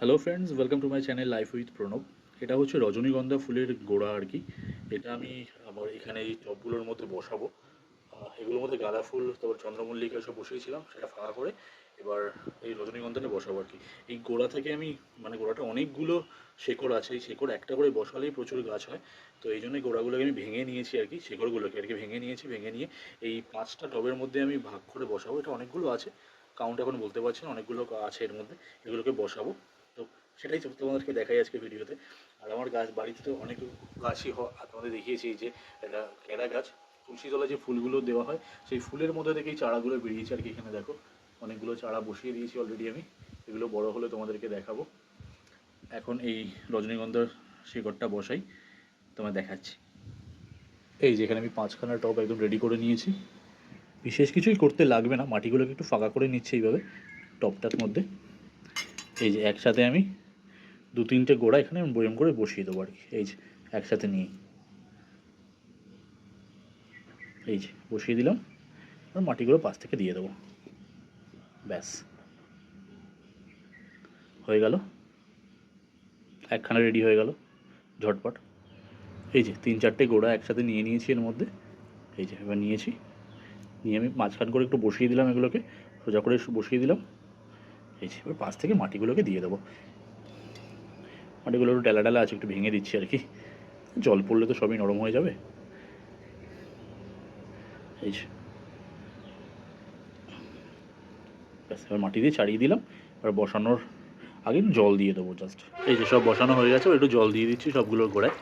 Hello friends welcome to my channel life with Pranab এটা হচ্ছে রজনীগন্ধা ফুলের গোড়া আর কি। এটা আমি আমার এখানে এই টবগুলোর মধ্যে বসাবো। এগুলোর মধ্যে গাঁদা ফুল, তারপর চন্দ্রমল্লিকা সব বসিয়েছিলাম, সেটা ফাঁকা করে এবার এই রজনীগন্ধাটা বসাবো আর কি। এই গোড়া থেকে আমি মানে গোড়াটা অনেকগুলো শেকড় আছে, এই শেকড় একটা করে বসালেই প্রচুর গাছ হয়। তো এই জন্যই গোড়াগুলোকে আমি ভেঙে নিয়েছি আর কি, শেকড়গুলোকে আর কি ভেঙে নিয়েছি, ভেঙে নিয়ে এই পাঁচটা টবের মধ্যে আমি ভাগ করে বসাবো। এটা অনেকগুলো আছে কাউন্ট এখন বলতে পারছি অনেকগুলো আছে এর মধ্যে, এগুলোকে বসাবো। সেটাই তো তোমাদেরকে দেখাই আজকে ভিডিওতে। আর আমার গাছ, বাড়িতে তো অনেক গাছই হয় তোমাদের দেখিয়েছি যে এটা ক্যারা গাছ, তুলসী তলায় যে ফুলগুলো দেওয়া হয়, সেই ফুলের মধ্যে থেকেই চারাগুলো বেরিয়েছে আর কি এখানে দেখো। অনেকগুলো চারা বসিয়ে দিয়েছি অলরেডি আমি। এগুলো বড় হলে তোমাদেরকে দেখাবো। এখন এই রজনীগন্ধার শিকড়টা বসাই, তোমায় দেখাচ্ছি। এই যে এখানে আমি পাঁচখানা টব একদম রেডি করে নিয়েছি। বিশেষ কিছুই করতে লাগবে না, মাটিগুলোকে একটু ফাঁকা করে নিচ্ছে এইভাবে, টবটার মধ্যে। এই যে একসাথে আমি দু তিনটে গোড়া এখানে আমি বয়ম করে বসিয়ে দেবো আর কি। এই যে, একসাথে নিয়ে। এই যে, বসিয়ে দিলাম। আর মাটিগুলো পাশ থেকে দিয়ে দেবো। ব্যাস। হয়ে গেল। একখানা রেডি হয়ে গেল। ঝটপট। এই যে, তিন চারটে গোড়া একসাথে নিয়ে নিয়েছি এর মধ্যে। এই যে, এবার নিয়েছি। নিয়ে আমি মাঝখান করে একটু বসিয়ে দিলাম এগুলোকে। সোজা করে বসিয়ে দিলাম। এই যে, এবার পাশ থেকে মাটিগুলোকে দিয়ে দেবো। মাটিগুলো একটু ডালা ডালা আছে, একটু ভেঙে দিচ্ছি আর কি। জল পড়লে তো সবই নরম হয়ে যাবে। এই যে। এবার মাটি দিয়ে ছাড়িয়ে দিলাম। এবার বসানোর আগে জল দিয়ে দেবো জাস্ট এই যে সব বসানো হয়ে গেছে একটু জল দিয়ে দিচ্ছি সবগুলোর গোড়ায়।